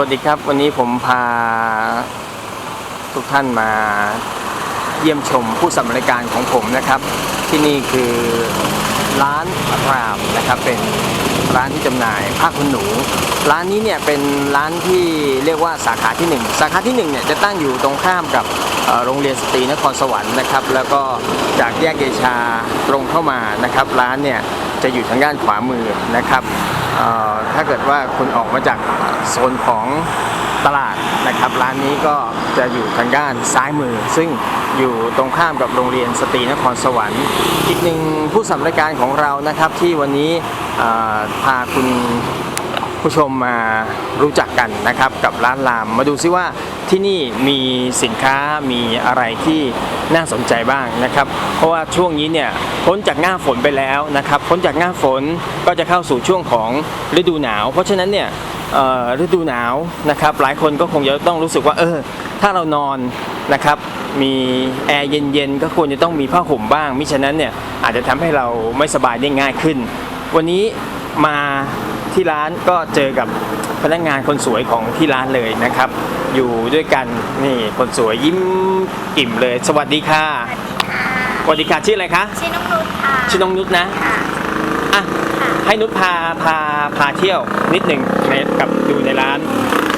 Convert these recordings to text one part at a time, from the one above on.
วัสดีครับ วันนี้ผมพาทุกท่านมาเยี่ยมชมผู้สำรายการของผมนะครับ ที่นี่คือร้านรามนะครับเป็นร้านที่จำหน่ายผ้าขนหนู ร้านนี้เนี่ยเป็นร้านที่เรียกว่าสาขาที่หนึ่งสาขาที่หนึ่งเนี่ยจะตั้งอยู่ตรงข้ามกับโรงเรียนสตรีนครสวรรค์นะครับ แล้วก็จากแยกเดชาตรงเข้ามานะครับ ร้านเนี่ยจะอยู่ทางด้านขวามือนะครับ ถ้าเกิดว่าคุณออกมาจากโซนของตลาดนะครับ ร้านนี้ก็จะอยู่ทางด้านซ้ายมือ ซึ่งอยู่ตรงข้ามกับโรงเรียนสตรีนครสวรรค์ อีกหนึ่งผู้สำนักการของเรานะครับที่วันนี้พาคุณ ผู้ชมมารู้จักกันนะครับกับร้านราม มาดูซิว่าที่นี่มีสินค้ามีอะไรที่น่าสนใจบ้างนะครับ เพราะว่าช่วงนี้เนี่ยพ้นจากหน้าฝนไปแล้วนะครับ พ้นจากหน้าฝนก็จะเข้าสู่ช่วงของฤดูหนาว เพราะฉะนั้นเนี่ยฤดูหนาวนะครับ หลายคนก็คงจะต้องรู้สึกว่าเออถ้าเรานอนนะครับมีแอร์เย็นๆก็ควรจะต้องมีผ้าห่มบ้างมิฉะนั้นเนี่ยอาจจะทำให้เราไม่สบายได้ง่ายขึ้น วันนี้มา ที่ร้านก็เจอกับพนักงานคนสวยของที่ร้านเลยนะครับ อยู่ด้วยกันนี่คนสวยยิ้มอิ่มเลย สวัสดีค่ะสวัสดีค่ะสวัสดีค่ะชื่ออะไรคะชื่อน้องนุชค่ะชื่อน้องนุชนะค่ะอะค่ะให้นุชพาพาพาเที่ยวนิดหนึ่งในกับดูในร้าน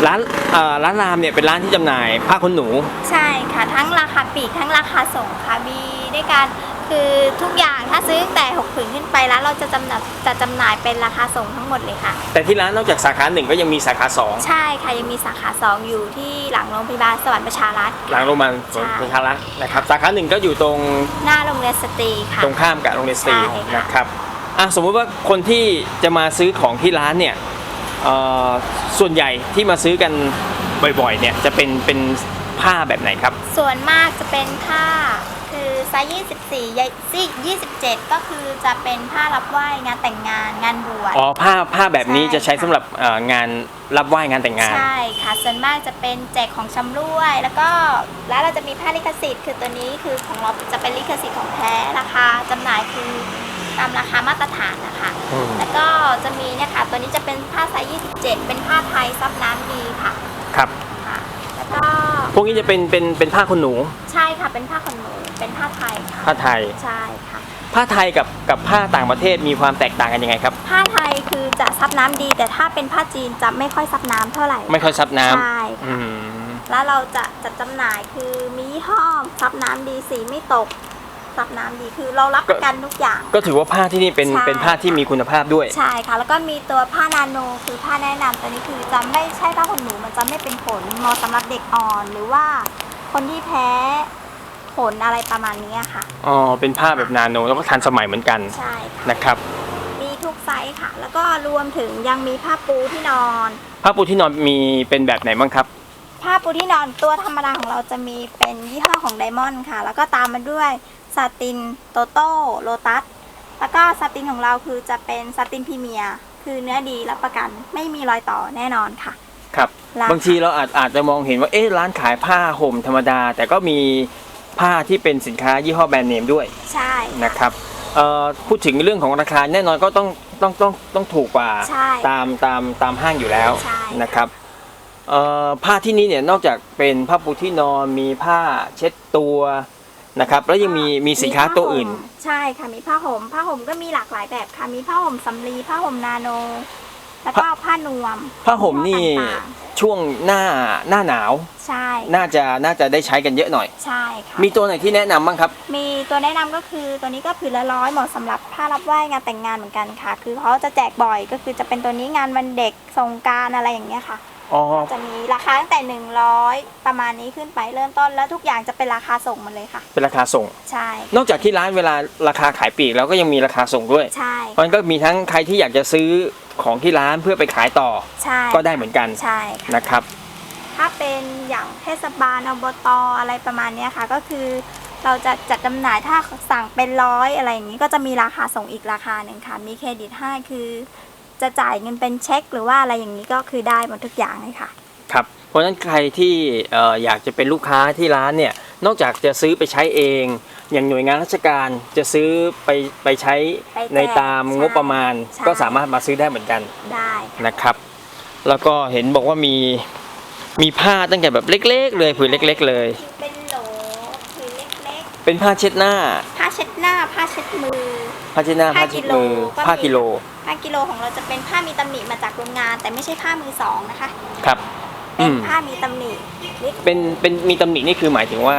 ร้านเอ่อร้านรามเนี่ยเป็นร้านที่จำหน่ายผ้าขนหนู ใช่ค่ะทั้งราคาปลีกทั้งราคาส่งค่ะมีด้วยกัน คือทุกอย่างถ้าซื้อตั้งแต่6ผืนขึ้นไปแล้วเราจะจำหน่ายจะจำหน่ายเป็นราคาส่งทั้งหมดเลยค่ะ แต่ที่ร้านนอกจากสาขาหนึ่งก็ยังมีสาขาสองใช่ค่ะยังมีสาขา2อยู่ที่หลังโรงพยาบาลสวรรค์ประชารัฐ หลังโรงพยาบาลสวนใช่ ประชารัฐนะครับสาขาหนึ่งก็อยู่ตรงหน้าโรงเรียนสตรีค่ะ ตรงข้ามกับโรงเรียนสตรีใช่ค่ะ นะครับอะสมมุติว่าคนที่จะมาซื้อของที่ร้านเนี่ยเอ่อส่วนใหญ่ที่มาซื้อกันบ่อยๆเนี่ยจะเป็นเป็นผ้าแบบไหนครับ ส่วนมากจะเป็นผ้า คือไซส์24ใยซี่27 ก็คือจะเป็นผ้ารับไหว้งานแต่งงานงานบวช อ๋อผ้าผ้าแบบนี้ใช่จะใช้ค่ะสำหรับเอ่องานรับไหว้งานแต่งงาน ใช่ค่ะส่วนมากจะเป็นแจกของชำร่วย แล้วก็แล้วเราจะมีผ้าลิขสิทธิ์ คือตัวนี้คือของเราจะเป็นลิขสิทธิ์ของแท้ราคาจำหน่ายคือตามราคามาตรฐานนะคะ อืม แล้วก็จะมีเนี่ยค่ะ ตัวนี้จะเป็นผ้าไซส์27 เป็นผ้าไทยซับน้ำดีค่ะ ครับค่ะแล้วก็พ วกนี้จะเป็นเป็นเป็นผ้าขนหนู ใช่ค่ะเป็นผ้าขนหนูเป็นผ้าไทยค่ะผ้าไทย ใช่ค่ะ ผ้าไทยกับกับผ้าต่างประเทศมีความแตกต่างกันยังไงครับ ผ้าไทยคือจะซับน้ำดี แต่ถ้าเป็นผ้าจีนจะไม่ค่อยซับน้ำเท่าไหร่ไม่ค่อยซับน้ำใช่อืค่ะมแล้วเราจะจัดจำหน่ายคือมียี่ห้อซับน้ำดีสีไม่ตก ซับน้ำดีคือเรารับประกันทุกอย่าง ก็ถือว่าผ้าที่นี่เป็นใช่ เป็นผ้าที่มีคุณภาพด้วย ใช่ค่ะ แล้วก็มีตัวผ้านาโนคือผ้าแนะนำตัวนี้คือจะไม่ใช่ผ้าขนหนูมันจะไม่เป็นผลเหมาะสำหรับเด็กอ่อน หรือว่าคนที่แพ้ผลอะไรประมาณนี้ค่ะ อ๋อ เป็นผ้าแบบนาโนแล้วก็ทันสมัยเหมือนกันใช่ค่ะนะครับ มีทุกไซส์ค่ะ แล้วก็รวมถึงยังมีผ้าปูที่นอน ผ้าปูที่นอนมีเป็นแบบไหนบ้างครับ ผ้าปูที่นอนตัวธรรมดาของเราจะมีเป็นยี่ห้อของไดมอนด์ค่ะ แล้วก็ตามมาด้วย ซาตินโตโต้โลตัสแล้วก็ซาตินของเราคือจะเป็นซาตินพรีเมียร์คือเนื้อดีรับประกันไม่มีรอยต่อแน่นอนค่ะ ครับราคา บางทีเราอาจอาจจะมองเห็นว่าเอ๊ะร้านขายผ้าห่มธรรมดา แต่ก็มีผ้าที่เป็นสินค้ายี่ห้อแบรนด์เนมด้วยใช่นะครับเอ่อพูดถึงเรื่องของราคาแน่นอนก็ต้องต้องต้องต้องถูกกว่าใช่ ตามตามตามห้างอยู่แล้วใช่ นะครับเอ่อผ้าที่นี่เนี่ยนอกจากเป็นผ้าปูที่นอนมีผ้าเช็ดตัว นะครับ แล้วยังมีมีสินค้าตัวอื่นผ้าห่มใช่ค่ะมีผ้าห่มผ้าห่มก็มีหลากหลายแบบค่ะมีผ้าห่มสำลีผ้าห่มนาโน แล้วก็ผ้านวมผ้าห่มนี่ยี่ห้อต่างช่วงหน้าหน้าหนาว ๆใช่น่าจะน่าจะได้ใช้กันเยอะหน่อย ใช่ค่ะมีตัวไหนที่แนะนำบ้างครับ มีตัวแนะนำก็คือตัวนี้ก็ผืนละร้อยเหมาะสำหรับผ้ารับไหว้งานแต่งงานเหมือนกันค่ะ คือเขาจะแจกบ่อยก็คือจะเป็นตัวนี้งานวันเด็กสงกรารอะไรอย่างเงี้ยค่ะ อ๋อจะมีราคาตั้งแต่ 100 ประมาณนี้ขึ้นไปเริ่มต้นแล้วทุกอย่างจะเป็นราคาส่งหมดเลยค่ะ เป็นราคาส่ง ใช่นอกจากที่ร้านเวลาราคาขายปลีกแล้วก็ยังมีราคาส่งด้วยใช่มันก็มีทั้งใครที่อยากจะซื้อของที่ร้านเพื่อไปขายต่อใช่ก็ได้เหมือนกันใช่ค่ะนะครับ ถ้าเป็นอย่างเทศบาลอบตอะไรประมาณเนี้ยค่ะ ก็คือ เราจะจัดจำหน่ายถ้าสั่งเป็นร้อยอะไรอย่างนี้ก็จะมีราคาส่งอีกราคาหนึ่งค่ะ มีเครดิตให้คือ จะจ่ายเงินเป็นเช็ค หรือว่าอะไรอย่างนี้ก็คือได้หมดทุกอย่างเลยค่ะ ครับ เพราะฉะนั้นใครที่เอ่ออยากจะเป็นลูกค้าที่ร้านเนี่ย นอกจากจะซื้อไปใช้เอง อย่างหน่วยงานราชการจะซื้อไปไปใช้ไปแจกในตามใช่งบประมาณใช่ก็สามารถมาซื้อได้เหมือนกันได้ค่ะนะครับ แล้วก็เห็นบอกว่ามีมีผ้าตั้งแต่แบบเล็ก ๆ เลยผืนเล็ก ๆ เลย เป็นโหลผืนเล็กเป็นผ้าเช็ดหน้าๆผ้าเช็ด หน้าผ้าเช็ดมือ ผ้าเช็ดหน้าผ้าผ้าเช็ดมือกิโลก็มีผ้ากิโลผ้ากิโลของเราจะเป็นผ้ามีตำหนิมาจากโรงงาน แต่ไม่ใช่ผ้ามือสองนะคะ ครับ เป็นอืมผ้ามีตำหนินิดเป็นเป็นมีตำหนินี่คือหมายถึงว่า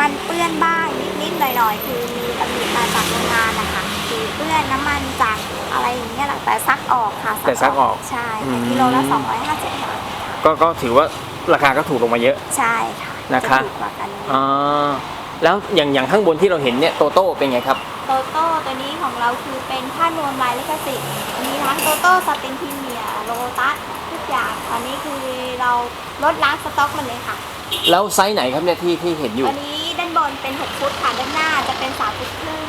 มันเปื้อนบ้างนิดๆหน่อยๆคือมีตำหนิมาจากโรงงานนะคะคือเปื้อนน้ำมันจากอะไรอย่างเงี้ยแหละแต่ซักออกค่ะแต่ซักออกใช่อืม กิโลละ250บาทก็ก็ถือว่าราคาก็ถูกลงมาเยอะ ใช่ค่ะนะคะจถูกกว่ากัน อ่า แล้วอย่างอย่างข้างบนที่เราเห็นเนี่ยโตโต้เป็นไงครับ โตโต้ตัวนี้ของเราคือเป็นผ้านวมลายลิขสิทธิ์มีทั้งโตโต้สตินพรีเมียร์โลตัสทุกอย่างตอนนี้คือเราลดล้างสต็อกหมันเลยค่ะแล้วไซส์ไหนครับเนี่ยที่ที่เห็นอยู่ตัวนี้ด้านบนเป็น 6 ฟุตค่ะด้านหน้าจะเป็น3ฟุตครึ่ง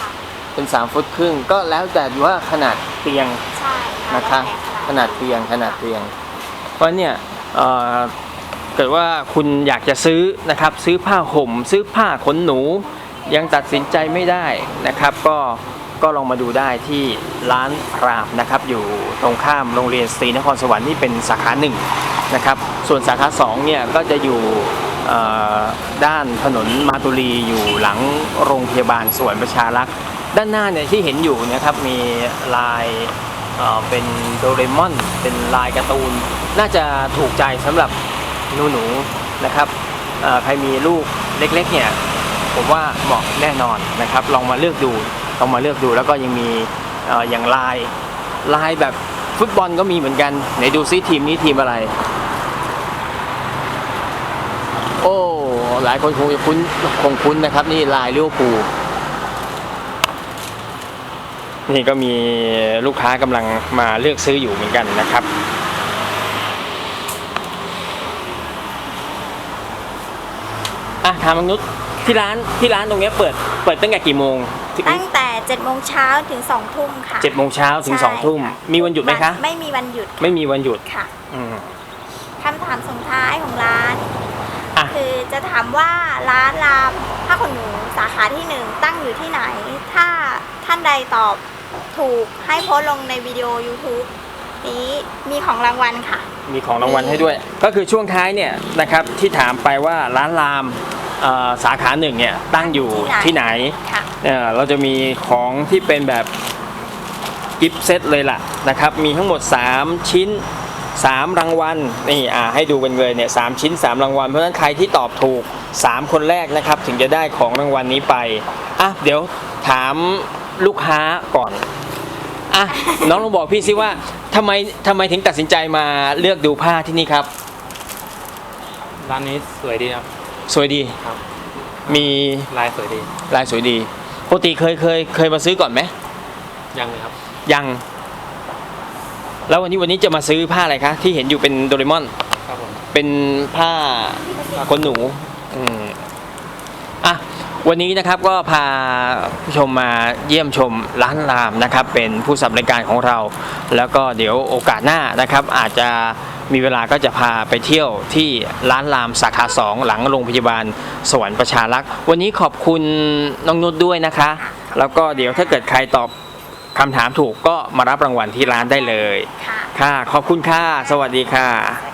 ค่ะเป็น 3 ฟุตครึ่งก็แล้วแต่ว่าขนาดเตียงใช่ค่ะนะคะแล้วแต่ขนาดเตียงขนาดเตียง เพราะเนี่ย เกิดว่าคุณอยากจะซื้อนะครับซื้อผ้าห่ม ซื้อผ้าขนหนู ยังตัดสินใจไม่ได้นะครับ ก็ก็ลองมาดูได้ที่ร้านรามนะครับ อยู่ตรงข้ามโรงเรียนศรีนครสวรรค์นี่เป็นสาขาหนึ่งนะครับ ส่วนสาขาสองเนี่ยก็จะอยู่ด้านถนนมาตุลีอยู่หลังโรงพยาบาลสวนประชารักษ์ด้านหน้าเนี่ยที่เห็นอยู่เนะครับมีลายเเป็นโดเรมอน เป็นลายการ์ตูน น่าจะถูกใจสำหรับ หนูๆนะครับใครมีลูกเล็กๆเนี่ยผมว่าเหมาะแน่นอนนะครับ ลองมาเลือกดูลองมาเลือกดูแล้วก็ยังมีอย่างลายลายแบบฟุตบอลก็มีเหมือนกันไหนดูซิทีมนี้ทีมอะไร โอ้หลายคนคงจะคุ้นคงคุ้นนะครับ นี่ลายเลิเวอร์พูลนี่ก็มีลูกค้ากำลังมาเลือกซื้ออยู่เหมือนกันนะครับ อะถามมนุษย์ที่ร้านที่ร้านตรงเนี้ยเปิดเปิดตั้งแต่กี่โมงถึงตั้งแต่7โมงเช้าถึง2ทุ่มค่ะเจ็ดโมงเช้าถึงสองทุ่มใช่ค่ะมีวันหยุดไหมคะ ไม่มีวันหยุดไม่มีวันหยุดค่ะอืม คำถามส่งท้ายของร้าน อะ คือจะถามว่าร้านรามผ้าขนหนูสาขาที่หนึ่งตั้งอยู่ที่ไหน ถ้าท่านใดตอบถูกให้โพสต์ลงในวิดีโอ YouTube นี้มีของรางวัลค่ะ มีของรางวัลให้ด้วย ก็คือช่วงท้ายเนี่ยนะครับที่ถามไปว่าร้านรามเอ่อสาขาหนึ่งเนี่ยตั้งอยู่ที่ที่ไหไหนนค่ะ เอ่อเราจะมีของที่เป็นแบบกิฟต์เซตเลยล่ะนะครับ มีทั้งหมด 3 ชิ้น 3 รางวัลนี่อ่าให้ดูกันเลยเนี่ยสชิ้น 3 รางวัล เพราะฉะนั้นใครที่ตอบถูก 3 คนแรกนะครับ ถึงจะได้ของรางวัลนี้ไปอะเดี๋ยวถามลูกค้าก่อน อะ น้องลองบอกพี่ซิว่า ทำไมทำไมถึงตัดสินใจมาเลือกดูผ้าที่นี่ครับ ร้านนี้สวยดีครับ สวยดีครับ มีลายสวยดีลายสวยดีปกติเคยเคยเคยมาซื้อก่อนไหมยังเลยครับยัง แล้ววันนี้วันนี้จะมาซื้อผ้าอะไรคะ ที่เห็นอยู่เป็นโดเรมอน ครับผมเป็นผ้าขนหนู อืมอะ วันนี้นะครับก็พาผู้ชมมาเยี่ยมชมร้านรามนะครับ เป็นผู้สับบริการของเรา แล้วก็เดี๋ยวโอกาสหน้านะครับ อาจจะมีเวลาก็จะพาไปเที่ยวที่ร้านรามสาขาสองหลังโรงพยาบาลสวรรค์ประชารักษ์วันนี้ขอบคุณน้องนุชด้วยนะคะ แล้วก็เดี๋ยวถ้าเกิดใครตอบคำถามถูกก็มารับรางวัลที่ร้านได้เลย ค่ะค่ะขอบคุณค่ะ สวัสดีค่ะสวัส